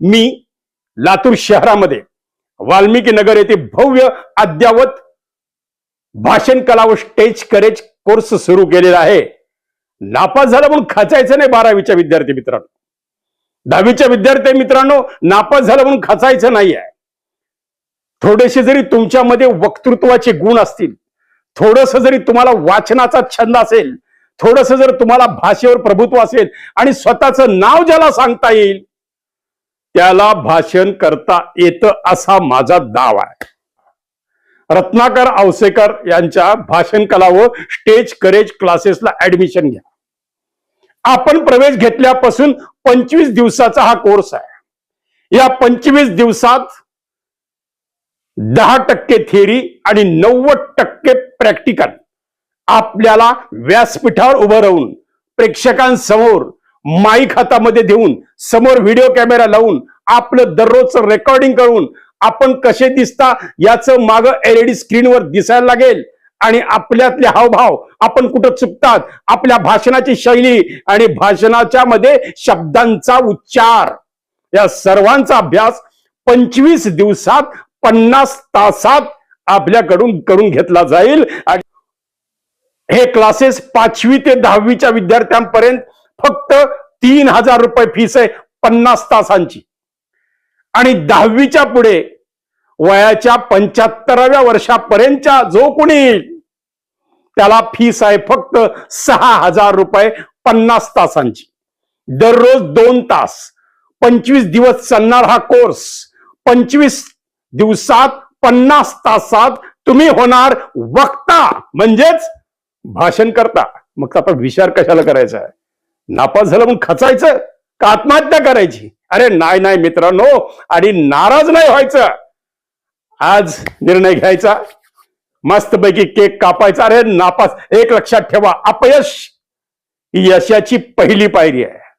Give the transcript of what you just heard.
मी लातूर शहरामध्ये वाल्मिकी नगर येथे भव्य अद्यावत भाषण कला व स्टेज करेज कोर्स सुरू केलेला आहे. नापास झाला म्हणून खचायचं नाही बारावीच्या विद्यार्थी मित्रांनो. दहावीच्या विद्यार्थी मित्रांनो नापास झाला म्हणून खचायचं नाही आहे थोडेसे जरी तुमच्यामध्ये वक्तृत्वाचे गुण असतील थोडस जरी तुम्हाला वाचनाचा छंद असेल थोडस जर तुम्हाला भाषेवर प्रभुत्व असेल आणि स्वतःचं नाव ज्याला सांगता येईल त्याला भाषण करता येतं असा माझा दाव आहे. रत्नाकर आवसेकर यांच्या भाषण कला व स्टेज करेज क्लासेसला ऍडमिशन घ्या. आपण प्रवेश घेतल्यापासून पंचवीस दिवसाचा हा कोर्स आहे. या पंचवीस दिवसात दहा टक्के थिअरी आणि नव्वद टक्के प्रॅक्टिकल आपल्याला व्यासपीठावर उभं राहून प्रेक्षकांसमोर माईक हातामध्ये देऊन समोर व्हिडिओ कॅमेरा लावून आपलं दररोजचं रेकॉर्डिंग करून आपण कसे दिसता याचं माग एलईडी स्क्रीनवर दिसायला लागेल. आणि आपल्यातले हावभाव आपण कुठं चुकतात आपल्या भाषणाची शैली आणि भाषणाच्या मध्ये शब्दांचा उच्चार. या सर्वांचा अभ्यास पंचवीस दिवसात पन्नास तासात आपल्याकडून करून घेतला जाईल. आणि हे क्लासेस पाचवी ते दहावीच्या विद्यार्थ्यांपर्यंत फक्त तीन हजार रुपये फीस आहे पन्नास तासांची. आणि दहावीच्या पुढे वयाच्या पंच्याहत्तराव्या वर्षापर्यंतच्या जो कोणी येईल त्याला फीस आहे फक्त सहा हजार रुपये पन्नास तासांची. दररोज दोन तास. पंचवीस दिवस चालणार हा कोर्स पंचवीस दिवसात पन्नास तासात तुम्ही होणार वक्ता. म्हणजेच भाषण करता मग आता विचार कशाला करायचा आहे? नापास झालं मग खचायचं? का आत्महत्या करायची? अरे नाही नाही मित्रांनो आणि नाराज नाही व्हायचं. आज निर्णय घ्यायचा. मस्तपैकी केक कापायचा. अरे नापास. एक लक्षात ठेवा अपयश यशाची पहिली पायरी आहे.